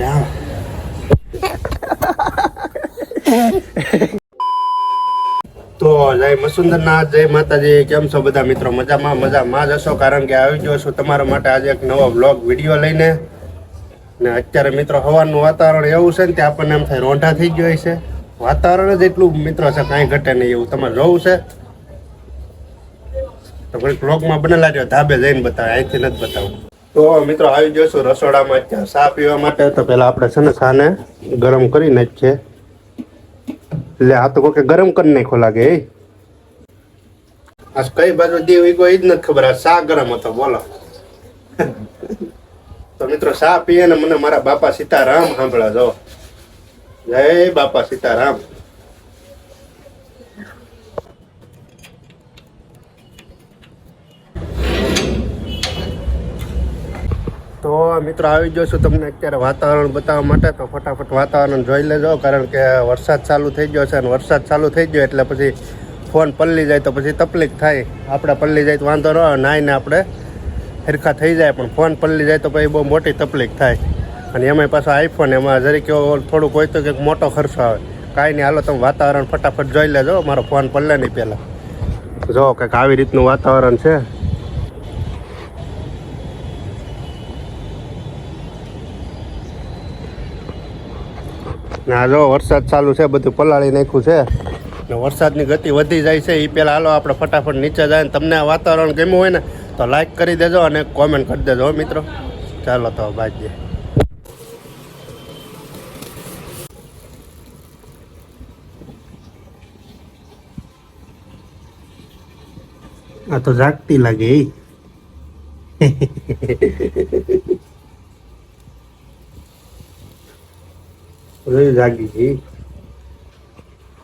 રામ તો જય મસુંદરનાથ જય માતાજી, કેમ છો બધા મિત્રો? મજામાં મજામાં જ હશો? કારણ કે આવી ગયો છું તમારા માટે આજે એક નવો બ્લોગ વીડિયો લઈને. ને અત્યારે મિત્રો હવાનું વાતાવરણ એવું છે ને કે આપણને એમ થાય રોંઢા થઈ ગયો છે. વાતાવરણ જ એટલું મિત્રો છે, કાંઈ ઘટે નહીં એવું. તમારે જોવું છે? તો પછી બ્લોગમાં બનેલા રહ્યો, ધાબે જઈને બતાવે, અહીંથી નથી બતાવું. તો મિત્રો આવી જશું રસોડામાં અત્યારે. ચા પીવા માટે તો પહેલા આપણે છે ને ચાને ગરમ કરી નાખીએ. એટલે આ તો કોઈ ગરમ કરી નાખો લાગે એ આ કઈ બાજુ દીવ એ જ નથી ખબર. આ શા ગરમ હતો, બોલો. તો મિત્રો શા પીએ ને મને મારા બાપા સીતારામ સાંભળા, જો. જય બાપા સીતારામ. તો મિત્રો આવી ગયો છું તમને અત્યારે વાતાવરણ બતાવવા માટે, તો ફટાફટ વાતાવરણ જોઈ લેજો, કારણ કે વરસાદ ચાલુ થઈ ગયો છે અને વરસાદ ચાલુ થઈ ગયો એટલે પછી ફોન પલ્લી જાય તો પછી તકલીફ થાય. આપણે પલ્લી જાય તો વાંધો ન આવે આપણે હરખા થઈ જાય, પણ ફોન પલ્લી જાય તો પછી બહુ મોટી તકલીફ થાય. અને એમાંય પાછો આઈફોન એમાં જરીક એવો થોડુંક હોય તો કંઈક મોટો ખર્ચો આવે. કાંઈ નહીં, હાલો તમે વાતાવરણ ફટાફટ જોઈ લેજો, મારો ફોન પલ્લે નહીં પહેલાં. જો કંઈક આવી રીતનું વાતાવરણ છે. ને જો વરસાદ ચાલુ છે, બધું પલાળી નાખ્યું છે. ને વરસાદની ગતિ વધી જાય છે એ પહેલાં હાલો આપણે ફટાફટ નીચે જાય ને તમને વાતાવરણ ગમ્યું હોય ને, તો લાઈક કરી દેજો અને કોમેન્ટ કરી દેજો મિત્રો. ચાલો તો બાજે. આ તો જાગતી લાગે જોયું જાગી. ગઈ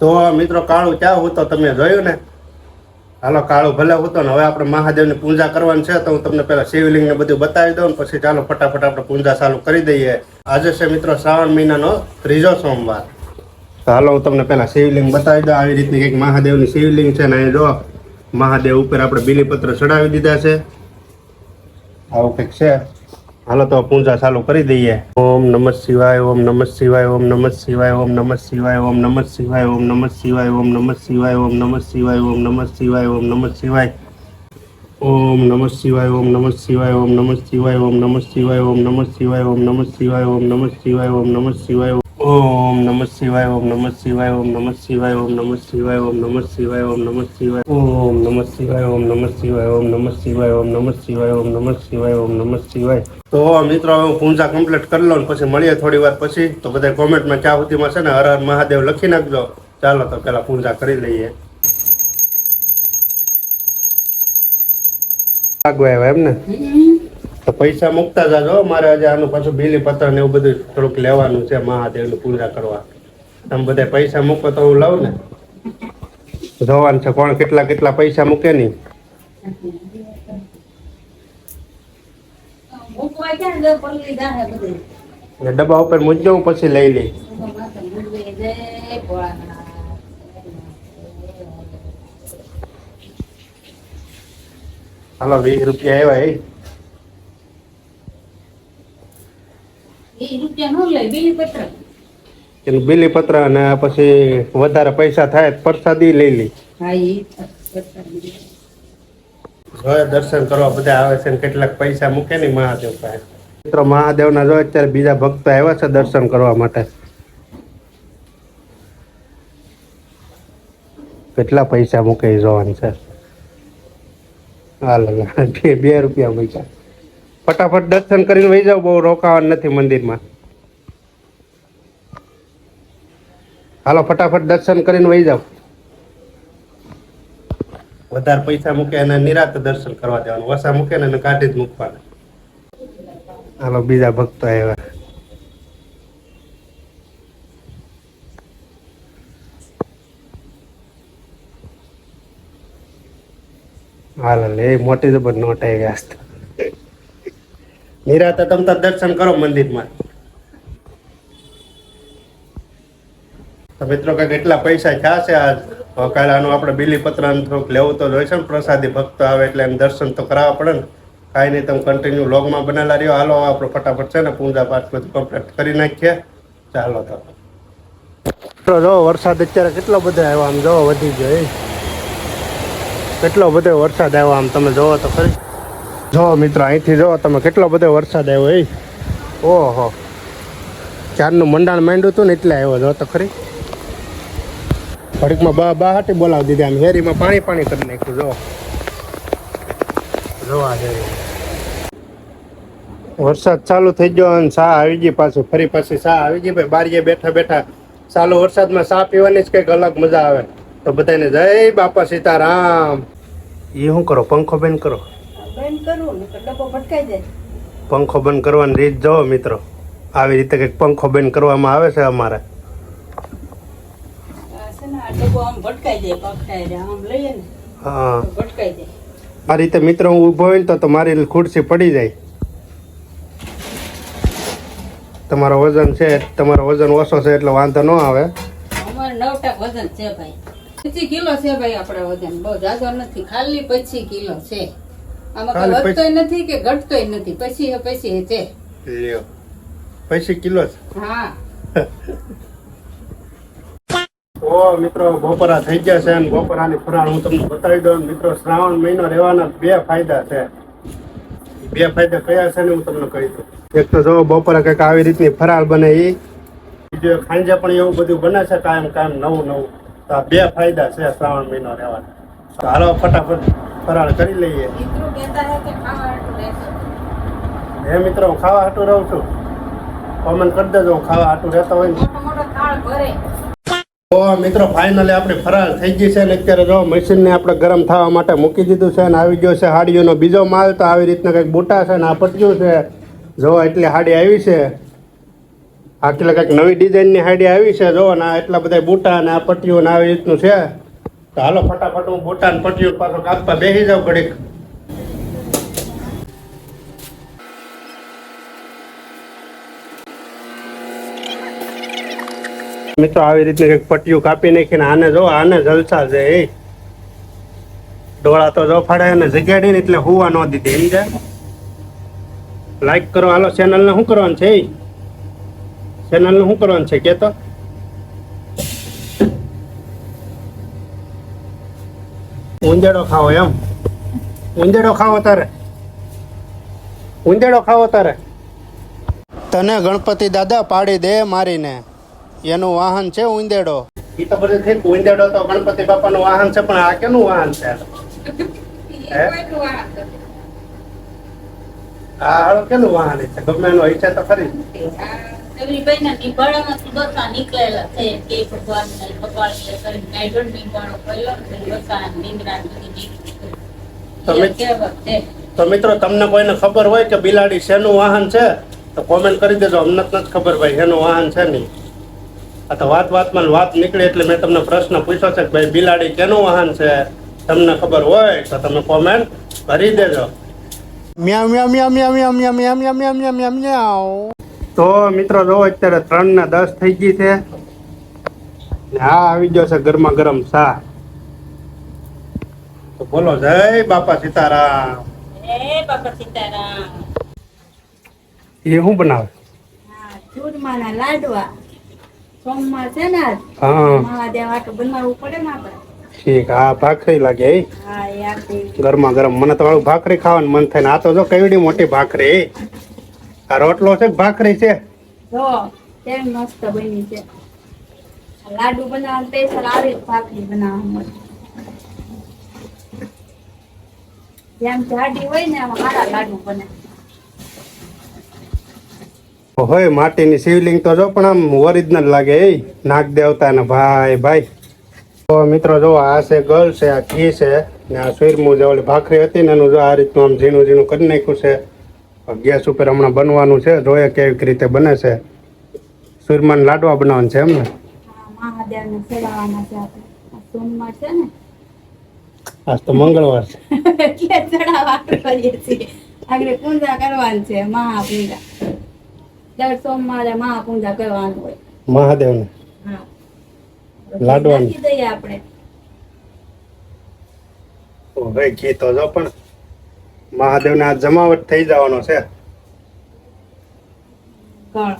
તો મિત્રો, કાળું ચા હું તમે જોયું ને? હાલો, કાળું ભલે હતો ને, હવે આપણે મહાદેવની પૂજા કરવાની છે, તો હું તમને પહેલાં શિવલિંગ ને બધું બતાવી દઉં પછી ચાલો ફટાફટ આપણે પૂજા ચાલુ કરી દઈએ. આજે છે મિત્રો શ્રાવણ મહિનાનો ત્રીજો સોમવાર. તો હાલો, હું તમને પહેલા શિવલિંગ બતાવી દઉં. આવી રીતની કંઈક મહાદેવની શિવલિંગ છે ને જો મહાદેવ ઉપર આપણે બીલીપત્ર ચડાવી દીધા છે. આવું કંઈક છે. હાલો તો પૂજા ચાલુ કરી દઈએ ઓમ નમ શિવાય ઓમ નમ શિવાય ઓમ નમ શિવાય ઓમ નમ શિવાય ઓમ નમ શિવાય ઓમ નમ શિવાય ઓમ નમ શિવાય ઓમ નમઃ શિવાય ઓમ નમઃ શિવાય ઓમ નમ શિવાય ઓમ નમ શિવાય ઓમ નમ શિવાય ઓમ નમ શિવાય ઓમ નમ શિવાય ઓમ નમઃ શિવાય ઓમ નમ શિવાય ઓમ નમ શિવાય ઓમ નમ શિવાય ઓમ નમઃ શિવાય ઓમ નમઃ શિવાય ઓમ નમઃ શિવાય ઓમ નમઃ શિવાય ઓમ નમઃ શિવાય ઓમ નમઃ શિવાય ઓમ નમઃ શિવાય ઓમ નમઃ શિવાય ઓમ નમઃ શિવાય ઓમ નમઃ શિવાય ઓમ નમઃ શિવાય ઓમ નમઃ શિવાય તો મિત્રો હવે હું પૂજા કમ્પ્લીટ કરી લઉં પછી મળીએ થોડી વાર પછી તો બધા કોમેન્ટમાં ચા સુધીમાં છે ને હર હર મહાદેવ લખી નાખજો ચાલો તો પેલા પૂજા કરી લઈએ આગવા એમ ને તો પૈસા મૂકતા જાજો મારે આજે આનું પાછું બીલી પત્ર ને એવું બધું થોડુંક લેવાનું છે મહાદેવની પૂજા કરવા. તમે બધા પૈસા મૂકો તો હું લઉં ને. જોવાનું છે કોણ કેટલા કેટલા પૈસા મૂકે નહીં ડબ્બા ઉપર મૂકજો હું પછી લઈ લઈ હાલો વીસ રૂપિયા આવ્યા એ એ રૂપિયા નો લે બીલી પત્ર એનું બીલી પત્ર અને પછી વધારે પૈસા થાય પ્રસાદી લઈ હવે દર્શન કરવા બધા આવે છે કેટલાક પૈસા મૂકે ને મહાદેવ પાસે. મિત્રો મહાદેવના જો અત્યારે બીજા ભક્તો આવ્યા છે દર્શન કરવા માટે. કેટલા પૈસા મૂકે જોવાનું છે? હાલ બે બે રૂપિયા મૂક્યા. ફટાફટ દર્શન કરીને વહી જાવ બહુ રોકાવાનું નથી મંદિરમાં. હાલો, ફટાફટ દર્શન કરીને વહી જાવ વધારે પૈસા મૂકે એને નિરાત દર્શન કરવા દેવાનું વસા મૂકે ને કાઢી જ મૂકવાના. હાલો, બીજા ભક્તો આવ્યા. હાલ એ મોટી જબર નોટ આવી ગયા. નિરાતે તમ તાર દર્શન કરો મંદિરમાં. તો મિત્રો કે કેટલા પૈસા થયા છે આજ. કાલે આનું આપણે બીલીપત્ર થોડુંક લેવું તો જોઈશે ને પ્રસાદી ભક્તો આવે એટલે એમ દર્શન તો કરાવવા પડે ને. કાંઈ નહીં, તમે કન્ટિન્યુ લોગમાં બનેલા રહ્યો. હાલો આપણે ફટાફટ છે ને પૂજા પાઠ બધું કમ્પ્લીટ કરી નાખીએ. ચાલો તો. તો જો, વરસાદ અત્યારે કેટલો બધો આવ્યો આમ, જો વધી ગયો કેટલો બધો વરસાદ આવ્યો આમ, તમે જોવો તો ખરી. જો મિત્રો, અહીંથી જો તમે કેટલો બધો વરસાદ આવ્યો એ. ઓહો. ચારનું મંડાણ માંડ્યું હતું ને એટલે આવ્યો, જો તો ખરી. ઘડીકમાં બા બા હાટી બોલાવી દીધી આમ હેરીમાં પાણી પાણી કરી નાખ્યું, જો. જોવા જઈએ. વરસાદ ચાલુ થઈ ગયો અને સા આવી ગઈ પાછું. ફરી પાછી સા આવી ગઈ ભાઈ. બારીએ બેઠા બેઠા ચાલુ વરસાદમાં સા પીવાની જ કંઈક અલગ મજા આવે. તો બધાને જય બાપા સીતારામ. એ શું કરો? પંખો બેન કરો. બંધ કરું ને ડબ્બો ભટકાઈ જાય. પંખો બંધ કરવાની રીત જોવો મિત્રો. આવી રીતે કંઈક પંખો બંધ કરવામાં આવે છે અમારે. હા. તો આ રીતે મિત્રો હું ઊભો હોય ને તો મારી ખુરશી પડી જાય. તમારો વજન છે તમારો વજન ઓછો છે એટલે વાંધો ન આવે. વજન છે ભાઈ. કિલો છે ભાઈ આપણા વજન. બહુ જાજો નથી. ખાલી પચીસ કિલો છે. આમાં કઈ વધતોય નથી કે ઘટતોય નથી? પછી એ છે લ્યો. પૈસી કિલો હા. ઓ મિત્રો બપોરા થઈ ગયા છે અને બપોરાની ફરાળ હું તમને બતાવી દઉં. મિત્રો શ્રાવણ મહિનો રહેવાના બે ફાયદા છે. બે ફાયદા કયા છે ને હું તમને કહી દઉં. એક તો જો બપોરે કંઈક આવી રીતની ફરાળ બને એ બીજું એક પણ એવું બધું બને છે કાયમ કાયમ નવું નવું. તો આ બે ફાયદા છે શ્રાવણ મહિનો રહેવાના. હાલો ફટાફટ. ફરાળ કરી લઈએ. હે મિત્રો હું ખાવા હાટું રહું છું. કોમેન્ટ કરી દેજો હું ખાવા હાટું રહેતો હોય ને. તો મિત્રો ફાઇનલી આપણે ફરાર થઈ ગઈ છે ને અત્યારે જો મશીનને આપણે ગરમ થવા માટે મૂકી દીધું છે ને આવી ગયો છે હાડીઓનો બીજો માલ. તો આવી રીતના કંઈક બુટા છે ને આ પટ્યું છે. જો એટલી હાડી આવી છે. આ કંઈક નવી ડિઝાઇનની હાડી આવી છે. જો ને આ એટલા બધા બૂટા અને આ પટ્ટીઓ ને આવી રીતનું છે. તો હાલો ફટાફટ હું બોટાન ને પટ્ટીઓ પાછો કાપવા બેસી જાઉં ઘડીક. મિત્રો, આવી રીતે કંઈક પટ્ટીઓ કાપી નાખીને આને જો, આને જલસા છે એ. ડોળા તો જો ફાડે અને જગાડીને એટલે હુવા ન દીધી એમ છે લાઈક કરો, હાલો ચેનલને શું કરવાનું છે ચેનલને શું કરવાનું છે કે ઉંદેડો ખાવો એમ? ઊંધેડો ખાવો તારે? ઊંધેડો ખાવો તારે? તને ગણપતિ દાદા પાડી દે મારીને. એનું વાહન છે ઊંધેડો એ તો બધું થઈ ઊંધેડો તો ગણપતિ બાપાનું વાહન છે પણ આ કેનું વાહન છે? આ કેનું વાહન છે? ગમે એનો હોય છે તો ખરી. રવિભાઈના નિભાળામાંથી બસા નીકળેલા છે કે ભગવાનને ભગવાનને કરીને નાઈડોળ નિભાળો કર્યો ને બસા નીંદરા બધી તમે- નીકળી કહેવત છે તો મિત્રો તમને કોઈને ખબર હોય કે બિલાડી શેનું વાહન છે તો કોમેન્ટ કરી દેજો અમને જ નથી ખબર ભાઈ શેનું વાહન છે નહીં આ તો વાત વાતમાં વાત નીકળી એટલે મેં તમને પ્રશ્ન પૂછ્યો છે કે ભાઈ બિલાડી કેનું વાહન છે તમને ખબર હોય તો તમે કોમેન્ટ કરી દેજો મ્યાઉ મ્યાઉ મ્યાઉ મ્યાઉ મ્યાઉ મ્યાઉ મ્યાઉ મ્યાઉ મ્યાઉ મ્યાઉ મ્યાઉ મ્યાઉ. તો મિત્રો જો અત્યારે ત્રણ ને દસ થઈ ગઈ છે. ને આ આવી ગયો છે ગરમા ગરમ ચા તો બોલો જય બાપા સીતારામ. એ બાપા સીતારામ. એ શું બનાવે? હા ચૂરમાના લાડવા. સોમવાર છે ને હા. મહાદેવ આટલું બનાવવું પડે ને આપણે. ઠીક હા ભાખરી લાગે હા. ગરમા ગરમ મને તો વાળું ભાખરી ખાવાનું મન થાય ને આ તો જો કેવડી મોટી ભાખરી આ રોટલો છે ભાખરી છે? જો કેમ મસ્ત બની છે. લાડુ બનાવવાનું સ્પેશિયલ આવી ભાખરી બનાવવાનું જેમ જાડી હોય ને એમ મારા લાડુ બને. હોય માટીની શિવલિંગ તો જો પણ આમ ઓરિજિનલ લાગે એ. નાગ દેવતાના ભાઈ ભાઈ. તો મિત્રો જો આ છે ગળ છે આ ઘી છે ને આ સુરમું જે ઓલી ભાખરી હતી ને એનું જો આ રીતનું આમ ઝીણું ઝીણું કરી નાખ્યું છે. ગેસ ઉપર હમણાં બનવાનું છે જોઈએ કેવી રીતે બને છે. સુરમાન લાડવા બનાવવાનું છે એમ ને? હા મહાદેવને ચડાવવાના છે આપણે. સોમવાર છે ને? આજ તો મંગળવાર છે. એટલે ચડાવવા કરીએ છીએ. આગળ પૂજા કરવાની છે મહાપૂજા. દર સોમવારે મહાપૂજા કરવાનું હોય. મહાદેવને? હા. લાડવાની. દઈએ આપણે. ભાઈ ઘી તો જો પણ મહાદેવને ના જમાવટ થઈ જવાનો છે. ગળ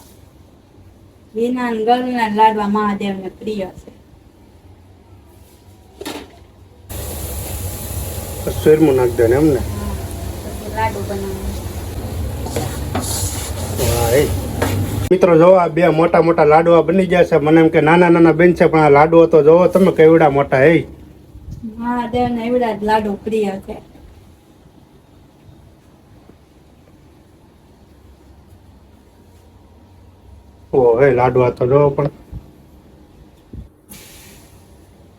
ને ગળના લાડવા મહાદેવને પ્રિય છે. સુરમું નાખ દે ને એમને. લાડુ બનાવવાનું. મિત્રો જો આ બે મોટા મોટા લાડવા બની ગયા છે. મને એમ કે નાના નાના બેન છે પણ આ લાડવો તો જોવો તમે કેવડા મોટા હે મહાદેવને એવડા લાડુ પ્રિય છે. ઓ, હે, લાડવા તો જો પણ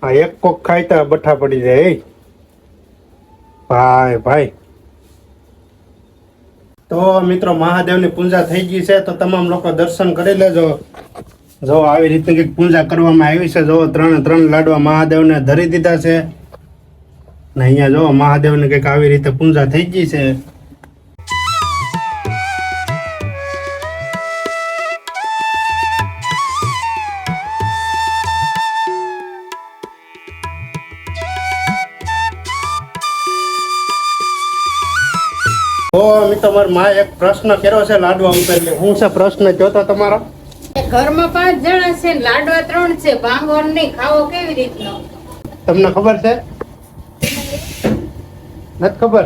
આ એક કોક ખાય તો બઠા પડી જાય ભાઈ ભાઈ. તો મિત્રો, મહાદેવની પૂજા થઈ ગઈ છે, તો તમામ લોકો દર્શન કરી લેજો. જો આવી રીતે કંઈક પૂજા કરવામાં આવી છે, જો ત્રણ ત્રણ લાડવા મહાદેવને ધરી દીધા છે. ને અહીંયા જો મહાદેવને કંઈક આવી રીતે પૂજા થઈ ગઈ છે. તો મિત્રો માં એક પ્રશ્ન કર્યો છે લાડવા ઉપર. હું છે પ્રશ્ન કયો તો તમારો? ઘરમાં પાંચ જણા છે લાડવા ત્રણ છે ભાંગોળ નહીં ખાવો કેવી રીતનો? તમને ખબર છે? નથી ખબર?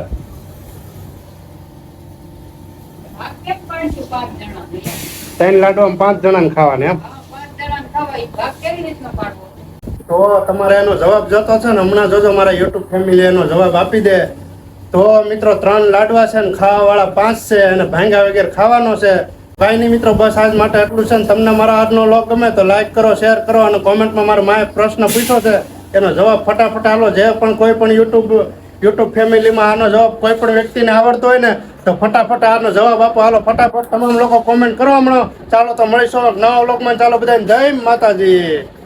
જણા? ત્રણ લાડવા પાંચ જણાને ખાવાને એમ? જણા તો તમારે એનો જવાબ જોતો છે ને હમણાં જોજો મારા યુટ્યુબ ફેમિલી એનો જવાબ આપી દે. તો મિત્રો ત્રણ લાડવા છે ને ખાવા વાળા પાંચ છે અને ભાંગા વગેરે ખાવાનો છે. કાંઈ નહીં મિત્રો, બસ આજ માટે આટલું છે ને. તમને મારા આજનો લોક ગમે તો લાઈક કરો શેર કરો અને કોમેન્ટમાં મારા માએ પ્રશ્ન પૂછ્યો છે. એનો જવાબ ફટાફટ આલો. જે પણ કોઈ પણ યુટ્યુબ યુટ્યુબ ફેમિલીમાં આનો જવાબ કોઈ પણ વ્યક્તિને આવડતો હોય ને, તો ફટાફટ આનો જવાબ આપો. હાલો, ફટાફટ તમામ લોકો કોમેન્ટ કરો હમણાં. ચાલો તો મળીશું નવા વ્લોગમાં ચાલો બધાને જય માતાજી.